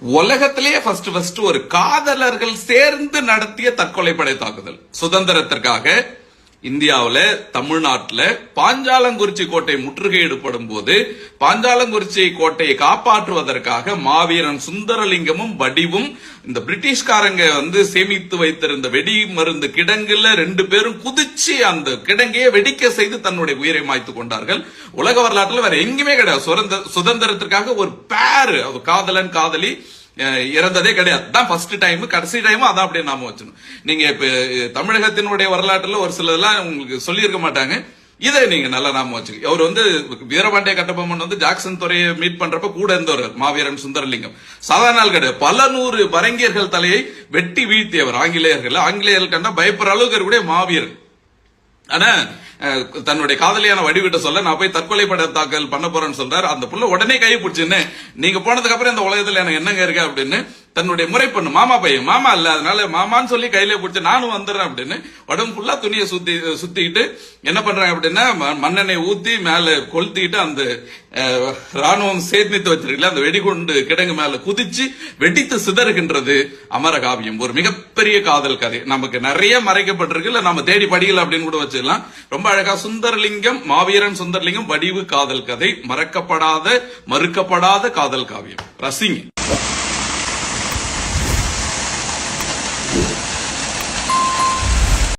உலகத்திலேயே first first ஒரு காதலர்கள் சேர்ந்து நடத்திய தற்கொலைப்படை தாக்குதல். சுதந்திரத்திற்காக இந்தியாவில் தமிழ்நாட்டில் பாஞ்சாலங்குறிச்சி கோட்டை முற்றுகையிடப்படும் போது பாஞ்சாலங்குறிச்சி கோட்டையை காப்பாற்றுவதற்காக மாவீரன் சுந்தரலிங்கமும் வடிவும் இந்த பிரிட்டிஷ்காரங்க வந்து சேமித்து வைத்திருந்த வெடி மருந்து கிடங்குல ரெண்டு பேரும் குதிச்சு அந்த கிடங்கையே வெடிக்க செய்து தன்னுடைய உயிரை மாய்த்து கொண்டார்கள். உலக வரலாற்றில் வேற எங்கேயுமே கிடையாது. சுதந்திர- சுதந்திரத்திற்காக ஒரு பேரு காதலன் காதலி இறந்ததே கிடையாது. தான் ஃபர்ஸ்ட் டைம் கடைசி டைமும் அதான் அப்படியே நாம வச்சணும் நீங்க இப்ப தமிழகத்தினுடைய வரலாற்றுல ஒரு சிலதெல்லாம் உங்களுக்கு சொல்லியிருக்க மாட்டாங்க. இதை நீங்க நல்லா நாம வச்சுக்க. அவர் வந்து வீரபாண்டிய கட்டபொம்மன் வந்து ஜாக்சன் துறையை மீட் பண்றப்ப கூட இருந்தவர் மாவீரன் சுந்தரலிங்கம். சாதாரண நாள் கிடையாது. பல நூறு பரங்கியர்கள் தலையை வெட்டி வீழ்த்தியவர் ஆங்கிலேயர்கள். ஆங்கிலேயர்கள் கண்டா பயப்படுற அளவுக்கு இருக்கக்கூடிய மாவீரன். ஆனா தன்னுடைய காதலியான வடிவிட்ட சொல்ல நான் போய் தற்கொலை பட தாக்கல் பண்ண போறேன்னு சொல்றாரு. அந்த புள்ள உடனே கை பிடிச்சுன்னு நீங்க போனதுக்கு அப்புறம் இந்த உலகத்துல எனக்கு என்னங்க இருக்கு? அப்படின்னு தன்னுடைய முறை பண்ணு மாமா பையன். மாமா இல்ல அதனால மாமான்னு சொல்லி கையில பிடிச்சி நானும் வந்துடுறேன் அப்படின்னு உடம்பு ஃபுல்லா துணியை சுத்தி சுத்திக்கிட்டு என்ன பண்றாங்க அப்படின்னா ம- மண்ணெண்ணெய் ஊத்தி மேல கொளுத்திக்கிட்டு அந்த அஹ், ராணுவம் சேமித்து வச்சிருக்கல அந்த வெடிகுண்டு கிடங்கு மேல குதிச்சு வெடித்து சிதறுகின்றது அமரகாவியம். ஒரு மிகப்பெரிய காதல் கதை. நமக்கு நிறைய மறைக்கப்பட்டிருக்கு. இல்ல நம்ம தேடி படிக்கல அப்படின்னு கூட வச்சிடலாம். ரொம்ப அழகா சுந்தரலிங்கம் மாவீரன் சுந்தரலிங்கம் வடிவு காதல் கதை. மறக்கப்படாத மறுக்கப்படாத காதல் காவியம். ரசிங்க.